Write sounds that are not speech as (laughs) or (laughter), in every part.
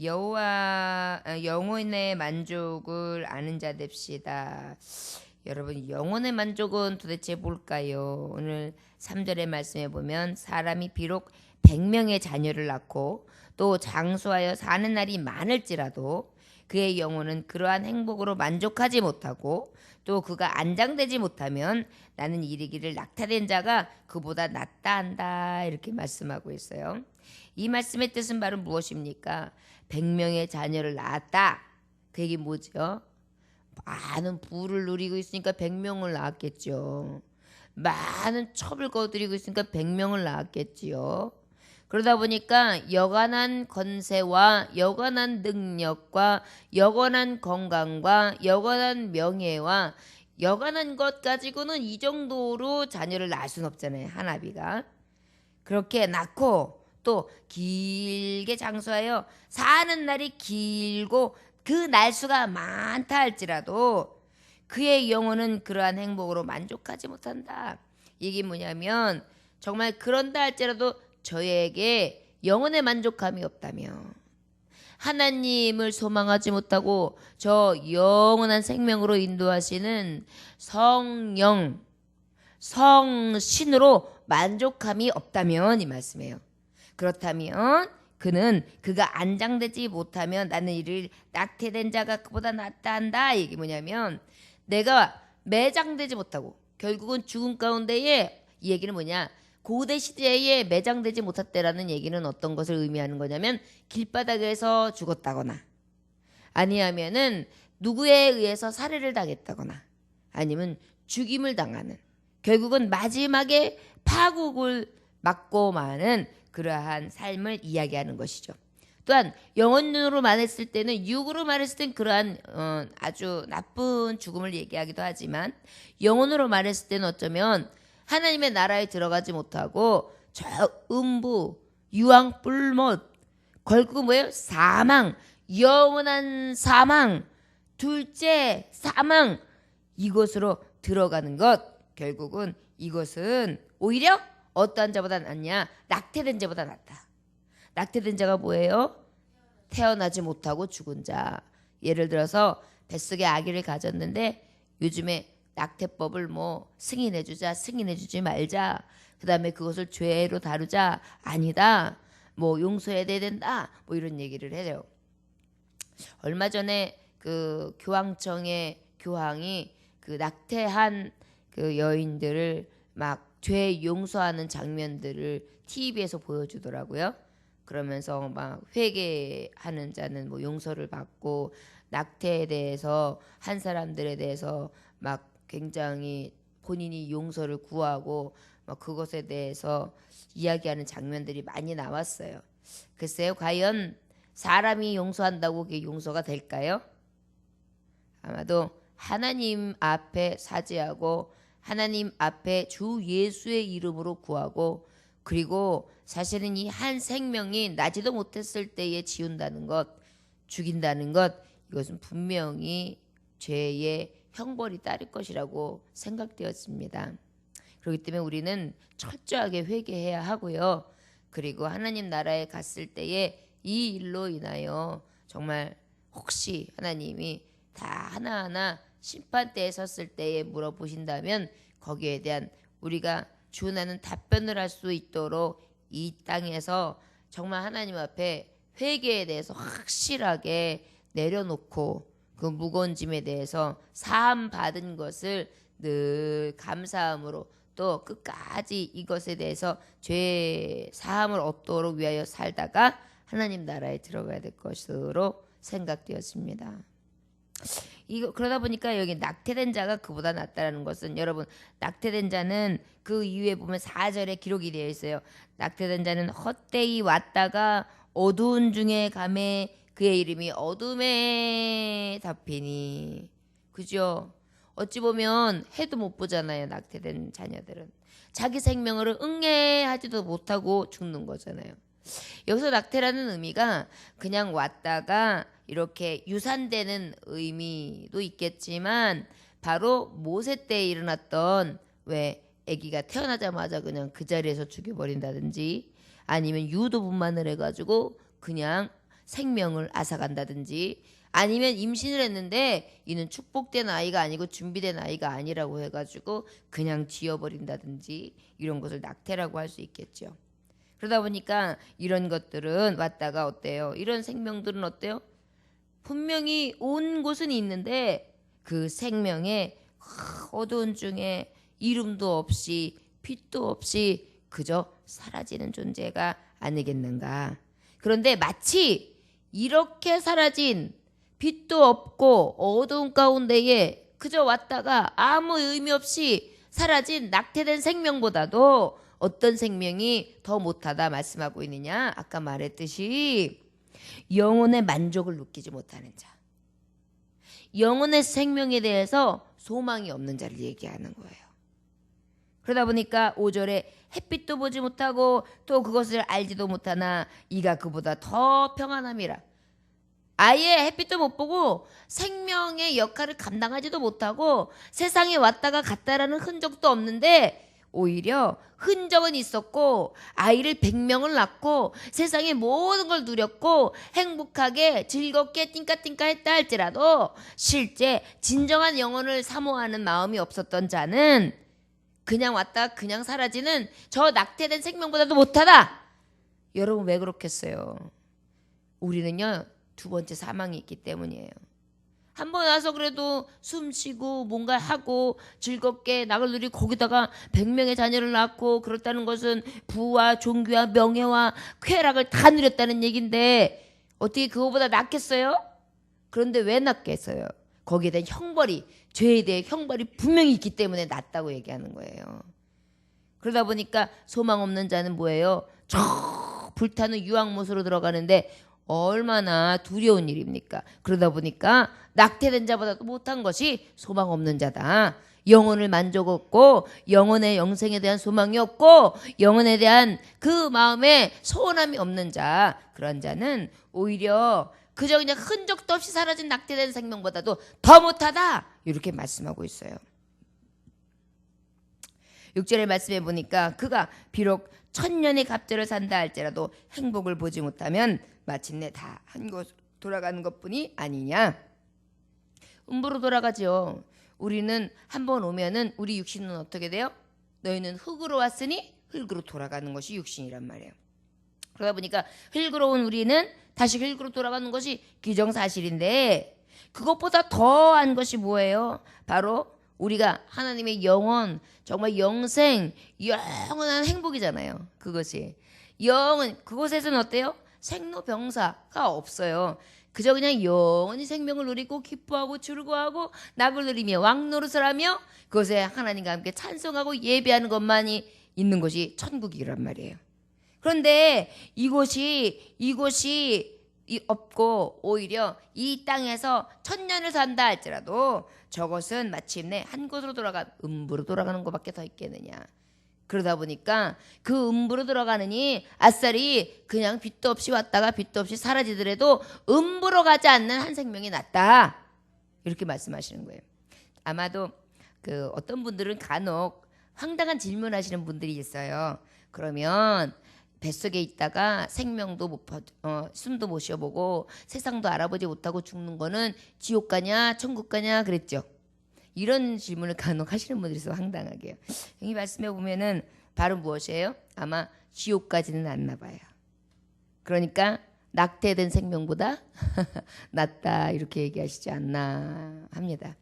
여호와 아, 영혼의 만족을 아는 자 됩시다. 여러분 영혼의 만족은 도대체 뭘까요? 오늘 3절의 말씀에 보면 사람이 비록 100명의 자녀를 낳고 또 장수하여 사는 날이 많을지라도 그의 영혼은 그러한 행복으로 만족하지 못하고 또 그가 안장되지 못하면 나는 이르기를 낙타된 자가 그보다 낫다 한다 이렇게 말씀하고 있어요. 이 말씀의 뜻은 바로 무엇입니까? 100명의 자녀를 낳았다. 그 얘기 뭐죠? 많은 부를 누리고 있으니까 100명을 낳았겠죠. 많은 첩을 거두리고 있으니까 100명을 낳았겠지요. 그러다 보니까 여간한 건세와 여간한 능력과 여간한 건강과 여간한 명예와 여간한 것 가지고는 이 정도로 자녀를 낳을 수는 없잖아요. 하나비가. 그렇게 낳고 또 길게 장수하여 사는 날이 길고 그 날수가 많다 할지라도 그의 영혼은 그러한 행복으로 만족하지 못한다. 이게 뭐냐면 정말 그런다 할지라도 저에게 영혼의 만족감이 없다며 하나님을 소망하지 못하고 저 영원한 생명으로 인도하시는 성령 성신으로 만족함이 없다면 이 말씀이에요. 그렇다면 그는 그가 안장되지 못하면 나는 이를 낙태된 자가 그보다 낫다 한다. 이게 뭐냐면 내가 매장되지 못하고 결국은 죽음 가운데에 이 얘기는 뭐냐? 고대 시대에 매장되지 못했다라는 얘기는 어떤 것을 의미하는 거냐면 길바닥에서 죽었다거나 아니하면은 누구에 의해서 살해를 당했다거나 아니면 죽임을 당하는 결국은 마지막에 파국을 맞고 마는 그러한 삶을 이야기하는 것이죠. 또한 영혼으로 말했을 때는 육으로 말했을 땐 그러한 어, 아주 나쁜 죽음을 얘기하기도 하지만 영혼으로 말했을 때는 어쩌면 하나님의 나라에 들어가지 못하고 저 음부 유황 뿔못 결국 뭐예요? 사망 영원한 사망 둘째 사망 이곳으로 들어가는 것 결국은 이것은 오히려 어떠한 자보다 낫냐? 낙태된 자보다 낫다. 낙태된 자가 뭐예요? 태어나지 못하고 죽은 자. 예를 들어서 뱃속에 아기를 가졌는데 요즘에 낙태법을 뭐 승인해주자 승인해주지 말자. 그 다음에 그것을 죄로 다루자. 아니다. 뭐 용서해야 된다. 뭐 이런 얘기를 해요. 얼마 전에 그 교황청의 교황이 그 낙태한 그 여인들을 막 죄 용서하는 장면들을 TV에서 보여주더라고요. 그러면서 막 회개하는 자는 뭐 용서를 받고 낙태에 대해서 한 사람들에 대해서 막 굉장히 본인이 용서를 구하고 막 그것에 대해서 이야기하는 장면들이 많이 나왔어요. 글쎄요, 과연 사람이 용서한다고 그게 용서가 될까요? 아마도 하나님 앞에 사죄하고 하나님 앞에 주 예수의 이름으로 구하고 그리고 사실은 이 한 생명이 나지도 못했을 때에 지운다는 것, 죽인다는 것 이것은 분명히 죄의 형벌이 따를 것이라고 생각되었습니다. 그렇기 때문에 우리는 철저하게 회개해야 하고요. 그리고 하나님 나라에 갔을 때에 이 일로 인하여 정말 혹시 하나님이 다 하나하나 심판대에 섰을 때에 물어보신다면 거기에 대한 우리가 준하는 답변을 할 수 있도록 이 땅에서 정말 하나님 앞에 회개에 대해서 확실하게 내려놓고 그 무거운 짐에 대해서 사함 받은 것을 늘 감사함으로 또 끝까지 이것에 대해서 죄 사함을 얻도록 위하여 살다가 하나님 나라에 들어가야 될 것으로 생각되었습니다. 이거 그러다 보니까 여기 낙태된 자가 그보다 낫다라는 것은 여러분 낙태된 자는 그 이후에 보면 4절에 기록이 되어 있어요. 낙태된 자는 헛되이 왔다가 어두운 중에 감에 그의 이름이 어둠에 잡히니 그죠? 어찌 보면 해도 못 보잖아요. 낙태된 자녀들은 자기 생명을 응애하지도 못하고 죽는 거잖아요. 여기서 낙태라는 의미가 그냥 왔다가 이렇게 유산되는 의미도 있겠지만 바로 모세 때 일어났던 왜 아기가 태어나자마자 그냥 그 자리에서 죽여버린다든지 아니면 유도분만을 해가지고 그냥 생명을 앗아간다든지 아니면 임신을 했는데 이는 축복된 아이가 아니고 준비된 아이가 아니라고 해가지고 그냥 지어버린다든지 이런 것을 낙태라고 할 수 있겠죠. 그러다 보니까 이런 것들은 왔다가 어때요? 이런 생명들은 어때요? 분명히 온 곳은 있는데 그 생명의 어두운 중에 이름도 없이 빛도 없이 그저 사라지는 존재가 아니겠는가. 그런데 마치 이렇게 사라진 빛도 없고 어두운 가운데에 그저 왔다가 아무 의미 없이 사라진 낙태된 생명보다도 어떤 생명이 더 못하다 말씀하고 있느냐? 아까 말했듯이 영혼의 만족을 느끼지 못하는 자. 영혼의 생명에 대해서 소망이 없는 자를 얘기하는 거예요. 그러다 보니까 5절에 햇빛도 보지 못하고 또 그것을 알지도 못하나 이가 그보다 더 평안함이라. 아예 햇빛도 못 보고 생명의 역할을 감당하지도 못하고 세상에 왔다가 갔다라는 흔적도 없는데 오히려 흔적은 있었고 아이를 100명을 낳고 세상의 모든 걸 누렸고 행복하게 즐겁게 띵까띵까 했다 할지라도 실제 진정한 영혼을 사모하는 마음이 없었던 자는 그냥 왔다 그냥 사라지는 저 낙태된 생명보다도 못하다. 여러분 왜 그렇겠어요? 우리는요 두 번째 사망이 있기 때문이에요. 한 번 와서 그래도 숨 쉬고 뭔가 하고 즐겁게 낙을 누리고 거기다가 100명의 자녀를 낳고 그렇다는 것은 부와 종교와 명예와 쾌락을 다 누렸다는 얘긴데 어떻게 그거보다 낫겠어요? 그런데 왜 낫겠어요? 거기에 대한 형벌이 죄에 대해 형벌이 분명히 있기 때문에 낫다고 얘기하는 거예요. 그러다 보니까 소망 없는 자는 뭐예요? 저 불타는 유황못으로 들어가는데 얼마나 두려운 일입니까? 그러다 보니까 낙태된 자보다도 못한 것이 소망 없는 자다. 영혼을 만족 없고 영혼의 영생에 대한 소망이 없고 영혼에 대한 그 마음에 소원함이 없는 자 그런 자는 오히려 그저 그냥 흔적도 없이 사라진 낙태된 생명보다도 더 못하다 이렇게 말씀하고 있어요. 6절의 말씀해 보니까 그가 비록 천년의 갑절을 산다 할지라도 행복을 보지 못하면 마침내 다 한 곳 돌아가는 것뿐이 아니냐. 음부로 돌아가죠. 우리는 한 번 오면은 우리 육신은 어떻게 돼요? 너희는 흙으로 왔으니 흙으로 돌아가는 것이 육신이란 말이에요. 그러다 보니까 흙으로 온 우리는 다시 흙으로 돌아가는 것이 기정사실인데 그것보다 더한 것이 뭐예요? 바로 우리가 하나님의 영원, 정말 영생, 영원한 행복이잖아요. 그것이. 영은 그곳에서는 어때요? 생로병사가 없어요. 그저 그냥 영원히 생명을 누리고 기뻐하고 즐거워하고 낙을 누리며 왕노릇을 하며 그것에 하나님과 함께 찬송하고 예배하는 것만이 있는 것이 천국이란 말이에요. 그런데 이곳이 이곳이 이 없고 오히려 이 땅에서 천년을 산다 할지라도 저것은 마침내 한 곳으로 돌아가 음부로 돌아가는 것밖에 더 있겠느냐. 그러다 보니까 그 음부로 들어가느니 아싸리 그냥 빛도 없이 왔다가 빛도 없이 사라지더라도 음부로 가지 않는 한 생명이 낫다. 이렇게 말씀하시는 거예요. 아마도 그 어떤 분들은 간혹 황당한 질문하시는 분들이 있어요. 그러면 뱃속에 있다가 생명도 못 봐- 어, 숨도 못 쉬어보고 세상도 알아보지 못하고 죽는 거는 지옥 가냐 천국 가냐 그랬죠. 이런 질문을 간혹 하시는 분들이 있어 황당하게요. 여기 말씀해 보면은 바로 무엇이에요? 아마 지옥까지는 않나 봐요. 그러니까 낙태된 생명보다 (laughs) 낫다 이렇게 얘기하시지 않나 합니다.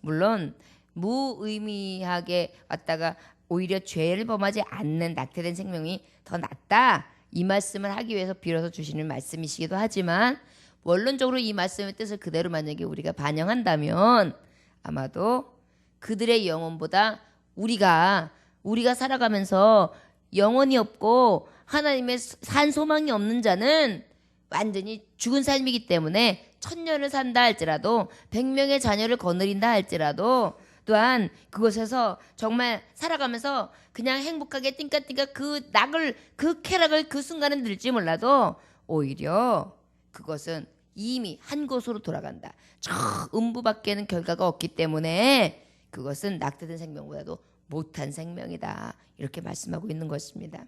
물론 무의미하게 왔다가 오히려 죄를 범하지 않는 낙태된 생명이 더 낫다. 이 말씀을 하기 위해서 빌어서 주시는 말씀이시기도 하지만 원론적으로 이 말씀의 뜻을 그대로 만약에 우리가 반영한다면 아마도 그들의 영혼보다 우리가 우리가 살아가면서 영혼이 없고 하나님의 산 소망이 없는 자는 완전히 죽은 삶이기 때문에 천년을 산다 할지라도 백명의 자녀를 거느린다 할지라도 또한 그곳에서 정말 살아가면서 그냥 행복하게 띵까띵까 그 낙을 그 쾌락을 그 순간은 들지 몰라도 오히려 그것은 이미 한 곳으로 돌아간다. 저 음부밖에는 결과가 없기 때문에 그것은 낙태된 생명보다도 못한 생명이다. 이렇게 말씀하고 있는 것입니다.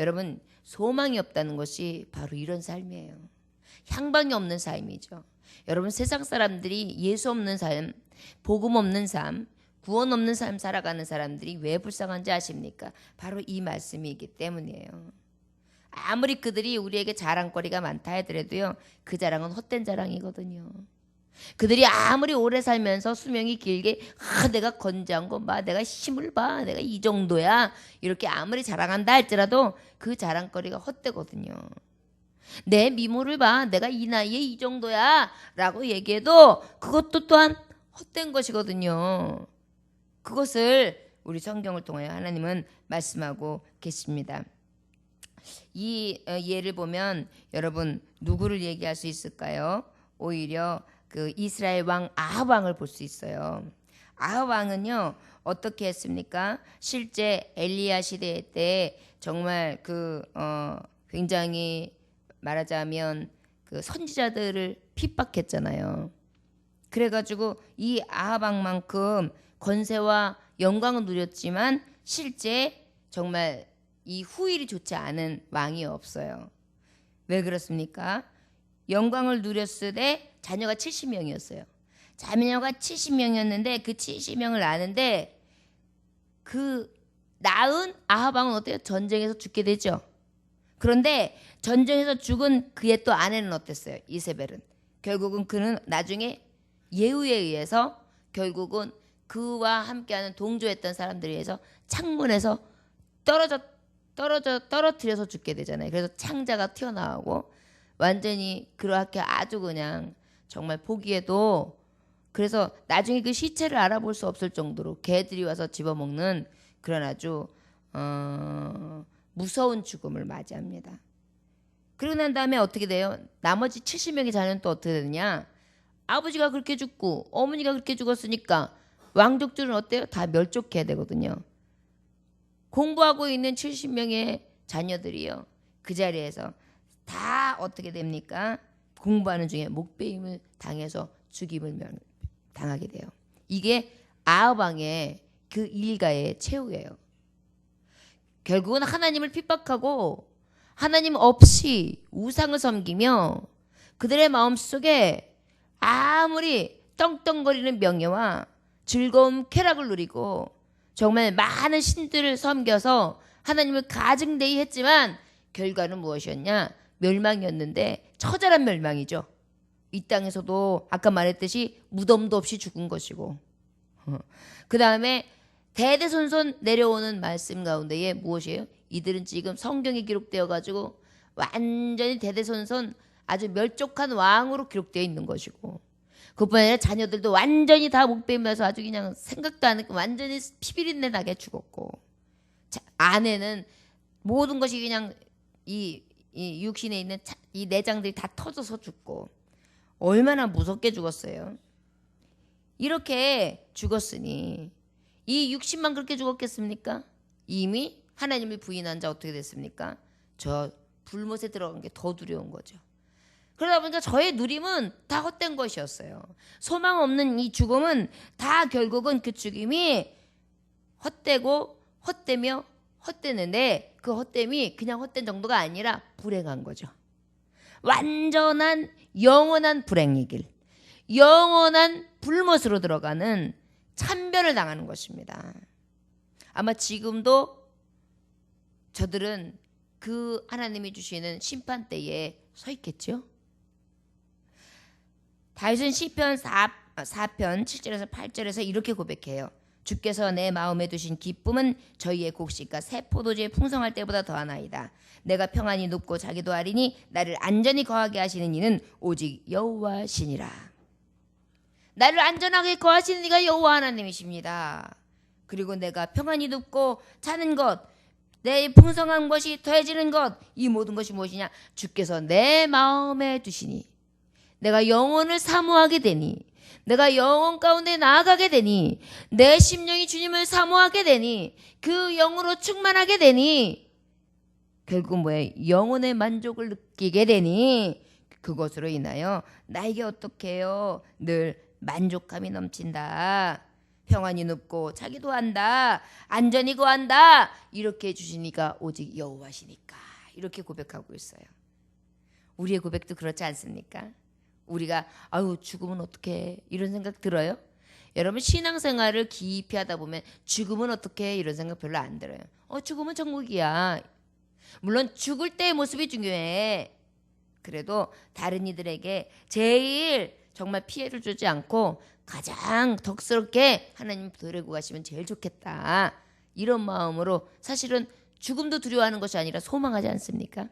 여러분 소망이 없다는 것이 바로 이런 삶이에요. 향방이 없는 삶이죠. 여러분 세상 사람들이 예수 없는 삶, 복음 없는 삶, 구원 없는 삶 살아가는 사람들이 왜 불쌍한지 아십니까? 바로 이 말씀이기 때문이에요. 아무리 그들이 우리에게 자랑거리가 많다 하더라도요. 그 자랑은 헛된 자랑이거든요. 그들이 아무리 오래 살면서 수명이 길게 아, 내가 건재한 거 봐, 내가 힘을 봐, 내가 이 정도야 이렇게 아무리 자랑한다 할지라도 그 자랑거리가 헛되거든요. 내 미모를 봐, 내가 이 나이에 이 정도야 라고 얘기해도 그것도 또한 헛된 것이거든요. 그것을 우리 성경을 통하여 하나님은 말씀하고 계십니다. 이 어, 예를 보면 여러분 누구를 얘기할 수 있을까요? 오히려 그 이스라엘 왕 아합 왕을 볼 수 있어요. 아합 왕은요 어떻게 했습니까? 실제 엘리야 시대 때 정말 그 어, 굉장히 말하자면 그 선지자들을 핍박했잖아요. 그래가지고 이 아합 왕만큼 권세와 영광을 누렸지만 실제 정말 이 후일이 좋지 않은 왕이 없어요. 왜 그렇습니까? 영광을 누렸을 때 자녀가 70명이었어요. 자녀가 70명이었는데 그 70명을 낳는데 그 낳은 아하방은 어때요? 전쟁에서 죽게 되죠. 그런데 전쟁에서 죽은 그의 또 아내는 어땠어요? 이세벨은. 결국은 그는 나중에 예후에 의해서 결국은 그와 함께하는 동조했던 사람들에 의해서 창문에서 떨어져 떨어져 떨어뜨려서 죽게 되잖아요. 그래서 창자가 튀어나오고 완전히 그렇게 아주 그냥 정말 보기에도 그래서 나중에 그 시체를 알아볼 수 없을 정도로 개들이 와서 집어먹는 그런 아주 어, 무서운 죽음을 맞이합니다. 그러고 난 다음에 어떻게 돼요? 나머지 70명의 자녀는 또 어떻게 되느냐? 아버지가 그렇게 죽고 어머니가 그렇게 죽었으니까 왕족들은 어때요? 다 멸족해야 되거든요. 공부하고 있는 70명의 자녀들이요. 그 자리에서 다 어떻게 됩니까? 공부하는 중에 목배임을 당해서 죽임을 당하게 돼요. 이게 아합왕의 그 일가의 최후예요. 결국은 하나님을 핍박하고 하나님 없이 우상을 섬기며 그들의 마음속에 아무리 떵떵거리는 명예와 즐거움 쾌락을 누리고 정말 많은 신들을 섬겨서 하나님을 가증대히 했지만 결과는 무엇이었냐? 멸망이었는데 처절한 멸망이죠. 이 땅에서도 아까 말했듯이 무덤도 없이 죽은 것이고 어. 그 다음에 대대손손 내려오는 말씀 가운데에 무엇이에요? 이들은 지금 성경에 기록되어 가지고 완전히 대대손손 아주 멸족한 왕으로 기록되어 있는 것이고 그뿐 아니라 자녀들도 완전히 다 목베면서 아주 그냥 생각도 안 했고 완전히 피비린내 나게 죽었고 자, 아내는 모든 것이 그냥 이, 이 육신에 있는 차, 이 내장들이 다 터져서 죽고 얼마나 무섭게 죽었어요. 이렇게 죽었으니 이 육신만 그렇게 죽었겠습니까? 이미 하나님을 부인한 자 어떻게 됐습니까? 저 불못에 들어간 게 더 두려운 거죠. 그러다 보니까 저의 누림은 다 헛된 것이었어요. 소망 없는 이 죽음은 다 결국은 그 죽임이 헛되고 헛되며 헛되는데 그 헛됨이 그냥 헛된 정도가 아니라 불행한 거죠. 완전한 영원한 불행의 길, 영원한 불못으로 들어가는 참변을 당하는 것입니다. 아마 지금도 저들은 그 하나님이 주시는 심판대에 서 있겠죠? 다윗은 시편 4, 4편 7절에서 8절에서 이렇게 고백해요. 주께서 내 마음에 두신 기쁨은 저희의 곡식과 새 포도주의 풍성할 때보다 더하나이다. 내가 평안히 눕고 자기도 하리니 나를 안전히 거하게 하시는 이는 오직 여호와시니라. 나를 안전하게 거하시는 이가 여호와 하나님이십니다. 그리고 내가 평안히 눕고 자는 것, 내 풍성한 것이 더해지는 것, 이 모든 것이 무엇이냐? 주께서 내 마음에 두시니 내가 영혼을 사모하게 되니 내가 영혼 가운데 나아가게 되니 내 심령이 주님을 사모하게 되니 그 영으로 충만하게 되니 결국 뭐예요? 영혼의 만족을 느끼게 되니 그것으로 인하여 나에게 어떻게 해요? 늘 만족감이 넘친다. 평안이 눕고 자기도 한다. 안전히 거한다. 이렇게 해주시니까 오직 여호와시니까 이렇게 고백하고 있어요. 우리의 고백도 그렇지 않습니까? 우리가 아유 죽으면 어떡해 이런 생각 들어요? 여러분 신앙생활을 깊이 하다 보면 죽으면 어떡해 이런 생각 별로 안 들어요. 어 죽으면 천국이야. 물론 죽을 때의 모습이 중요해. 그래도 다른 이들에게 제일 정말 피해를 주지 않고 가장 덕스럽게 하나님 데리고 가시면 제일 좋겠다. 이런 마음으로 사실은 죽음도 두려워하는 것이 아니라 소망하지 않습니까?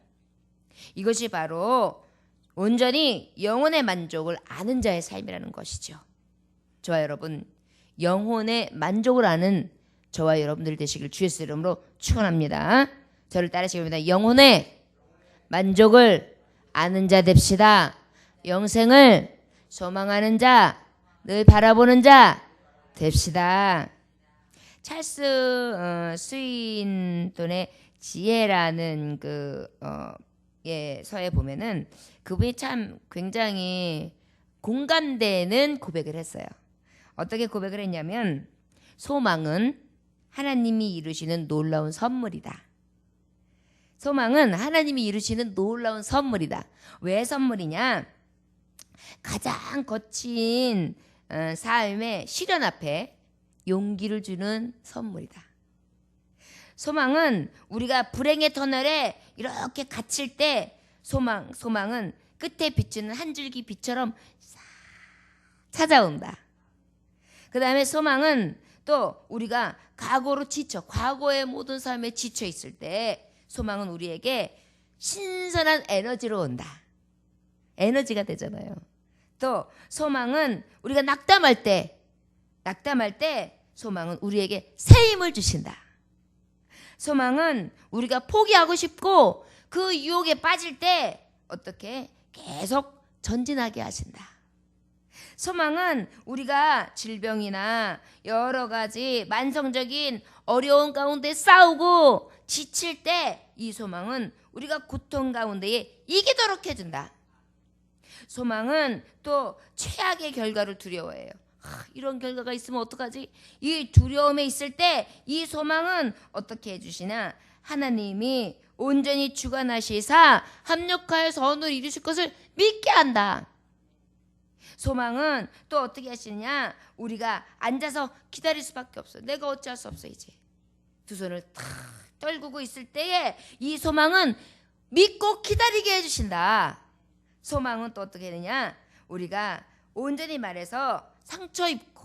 이것이 바로 온전히 영혼의 만족을 아는 자의 삶이라는 것이죠. 저와 여러분, 영혼의 만족을 아는 저와 여러분들 되시길 주의 이름으로 축원합니다. 저를 따르시기 바랍니다. 영혼의 만족을 아는 자 됩시다. 영생을 소망하는 자, 늘 바라보는 자 됩시다. 찰스 어, 스윈돈의 지혜라는 그 어, 예, 서에 보면은 그분이 참 굉장히 공감되는 고백을 했어요. 어떻게 고백을 했냐면 소망은 하나님이 이루시는 놀라운 선물이다. 소망은 하나님이 이루시는 놀라운 선물이다. 왜 선물이냐? 가장 거친 어, 삶의 시련 앞에 용기를 주는 선물이다. 소망은 우리가 불행의 터널에 이렇게 갇힐 때 소망 소망은 끝에 비추는 한 줄기 빛처럼 싹 찾아온다. 그 다음에 소망은 또 우리가 과거로 지쳐 과거의 모든 삶에 지쳐 있을 때 소망은 우리에게 신선한 에너지로 온다. 에너지가 되잖아요. 또 소망은 우리가 낙담할 때 낙담할 때 소망은 우리에게 새 힘을 주신다. 소망은 우리가 포기하고 싶고 그 유혹에 빠질 때 어떻게 계속 전진하게 하신다. 소망은 우리가 질병이나 여러 가지 만성적인 어려운 가운데 싸우고 지칠 때 이 소망은 우리가 고통 가운데에 이기도록 해준다. 소망은 또 최악의 결과를 두려워해요. 하, 이런 결과가 있으면 어떡하지? 이 두려움에 있을 때 이 소망은 어떻게 해주시나? 하나님이 온전히 주관하시사 합력하여 선을 이루실 것을 믿게 한다. 소망은 또 어떻게 하시느냐? 우리가 앉아서 기다릴 수밖에 없어. 내가 어찌할 수 없어 이제. 두 손을 탁 떨구고 있을 때에 이 소망은 믿고 기다리게 해주신다. 소망은 또 어떻게 되냐? 우리가 온전히 말해서 상처 입고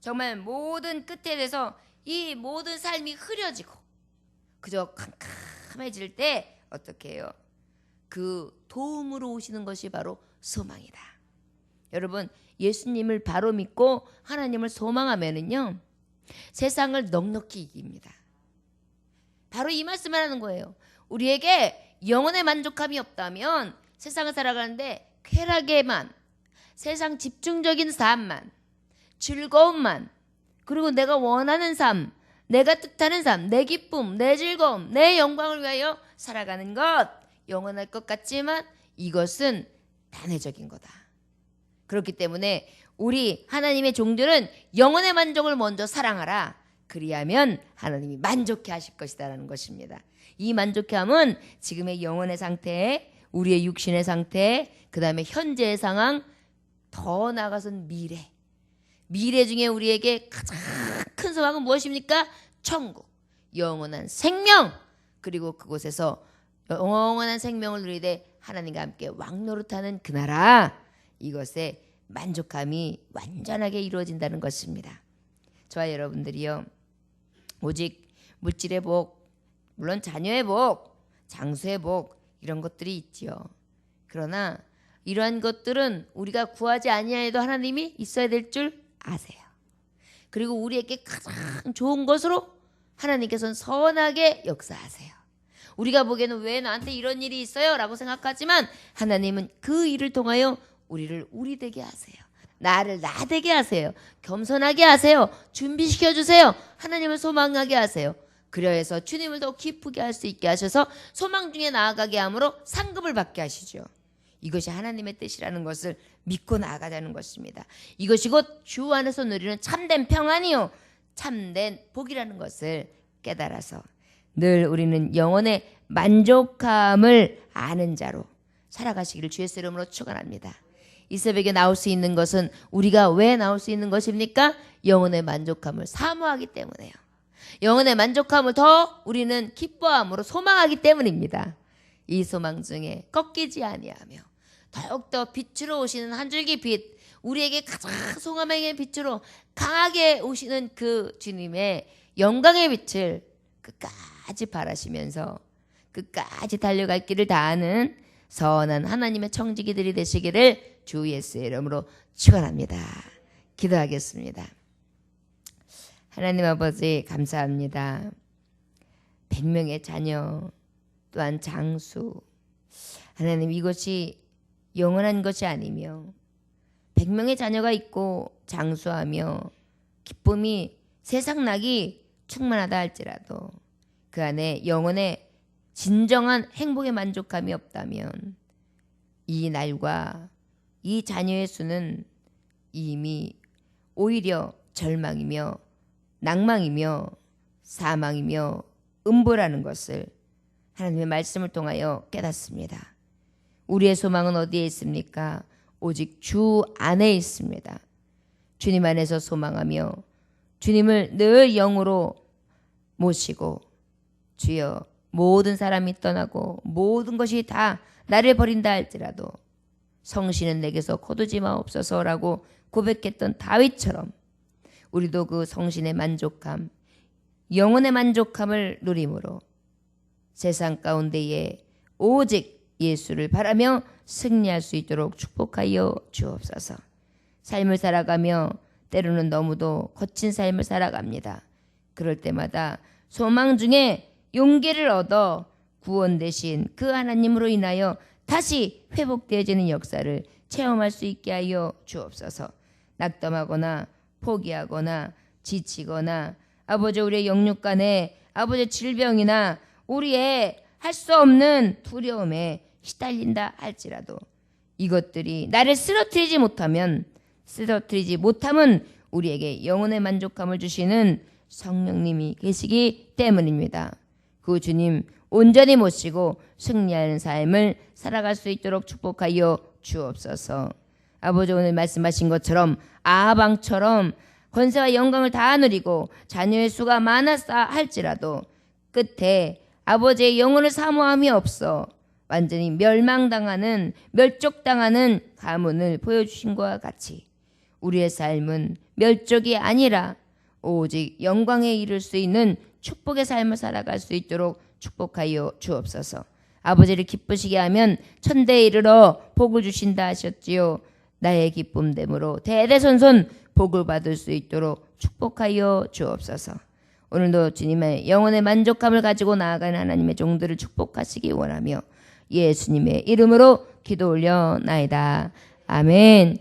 정말 모든 끝에 대해서 이 모든 삶이 흐려지고 그저 캄캄해질 때 어떻게 해요? 그 도움으로 오시는 것이 바로 소망이다. 여러분 예수님을 바로 믿고 하나님을 소망하면은요 세상을 넉넉히 이깁니다. 바로 이 말씀을 하는 거예요. 우리에게 영혼의 만족함이 없다면 세상을 살아가는데 쾌락에만 세상 집중적인 삶만 즐거움만 그리고 내가 원하는 삶 내가 뜻하는 삶, 내 기쁨, 내 즐거움, 내 영광을 위하여 살아가는 것 영원할 것 같지만 이것은 단회적인 거다. 그렇기 때문에 우리 하나님의 종들은 영혼의 만족을 먼저 사랑하라. 그리하면 하나님이 만족해 하실 것이다라는 것입니다. 이 만족함은 지금의 영혼의 상태, 우리의 육신의 상태, 그 다음에 현재의 상황, 더 나아가선 미래. 미래 중에 우리에게 가장 큰 소망은 무엇입니까? 천국, 영원한 생명. 그리고 그곳에서 영원한 생명을 누리되 하나님과 함께 왕노릇하는 그 나라. 이것에 만족함이 완전하게 이루어진다는 것입니다. 저와 여러분들이요. 오직 물질의 복, 물론 자녀의 복, 장수의 복 이런 것들이 있지요. 그러나 이러한 것들은 우리가 구하지 아니하여도 하나님이 있어야 될 줄 아세요. 그리고 우리에게 가장 좋은 것으로 하나님께서는 선하게 역사하세요. 우리가 보기에는 왜 나한테 이런 일이 있어요? 라고 생각하지만 하나님은 그 일을 통하여 우리를 우리 되게 하세요. 나를 나 되게 하세요. 겸손하게 하세요. 준비시켜 주세요. 하나님을 소망하게 하세요. 그려해서 주님을 더 기쁘게 할 수 있게 하셔서 소망 중에 나아가게 함으로 상급을 받게 하시죠. 이것이 하나님의 뜻이라는 것을 믿고 나아가자는 것입니다. 이것이 곧 주 안에서 누리는 참된 평안이요. 참된 복이라는 것을 깨달아서 늘 우리는 영혼의 만족함을 아는 자로 살아가시기를 주의 이름으로 축원합니다. 이 새벽에 나올 수 있는 것은 우리가 왜 나올 수 있는 것입니까? 영혼의 만족함을 사모하기 때문에요. 영혼의 만족함을 더 우리는 기뻐함으로 소망하기 때문입니다. 이 소망 중에 꺾이지 아니하며 더욱더 빛으로 오시는 한 줄기 빛, 우리에게 가장 소망의 빛으로 강하게 오시는 그 주님의 영광의 빛을 끝까지 바라시면서 끝까지 달려갈 길을 다하는 선한 하나님의 청지기들이 되시기를 주 예수의 이름으로 축원합니다. 기도하겠습니다. 하나님 아버지 감사합니다. 백명의 자녀 또한 장수 하나님 이것이 영원한 것이 아니며 백명의 자녀가 있고 장수하며 기쁨이 세상 낙이 충만하다 할지라도 그 안에 영혼의 진정한 행복에 만족감이 없다면 이 날과 이 자녀의 수는 이미 오히려 절망이며 낭망이며 사망이며 음보라는 것을 하나님의 말씀을 통하여 깨닫습니다. 우리의 소망은 어디에 있습니까? 오직 주 안에 있습니다. 주님 안에서 소망하며 주님을 늘 영으로 모시고 주여 모든 사람이 떠나고 모든 것이 다 나를 버린다 할지라도 성신은 내게서 거두지 마옵소서라고 고백했던 다윗처럼 우리도 그 성신의 만족함, 영혼의 만족함을 누림으로 세상 가운데에 오직 예수를 바라며 승리할 수 있도록 축복하여 주옵소서. 삶을 살아가며 때로는 너무도 거친 삶을 살아갑니다. 그럴 때마다 소망 중에 용기를 얻어 구원 되신 그 하나님으로 인하여 다시 회복되어지는 역사를 체험할 수 있게 하여 주옵소서. 낙담하거나 포기하거나 지치거나 아버지 우리의 영육 간에 아버지 질병이나 우리의 할 수 없는 두려움에 시달린다 할지라도 이것들이 나를 쓰러뜨리지 못하면 쓰러뜨리지 못함은 우리에게 영혼의 만족감을 주시는 성령님이 계시기 때문입니다. 그 주님 온전히 모시고 승리하는 삶을 살아갈 수 있도록 축복하여 주옵소서. 아버지 오늘 말씀하신 것처럼 아방처럼 권세와 영광을 다 누리고 자녀의 수가 많았다 할지라도 끝에 아버지의 영혼을 사모함이 없어 완전히 멸망당하는 멸족당하는 가문을 보여주신 것과 같이 우리의 삶은 멸족이 아니라 오직 영광에 이를 수 있는 축복의 삶을 살아갈 수 있도록 축복하여 주옵소서. 아버지를 기쁘시게 하면 천대에 이르러 복을 주신다 하셨지요. 나의 기쁨됨으로 대대손손 복을 받을 수 있도록 축복하여 주옵소서. 오늘도 주님의 영혼의 만족감을 가지고 나아가는 하나님의 종들을 축복하시기 원하며 예수님의 이름으로 기도 올려 나이다. 아멘.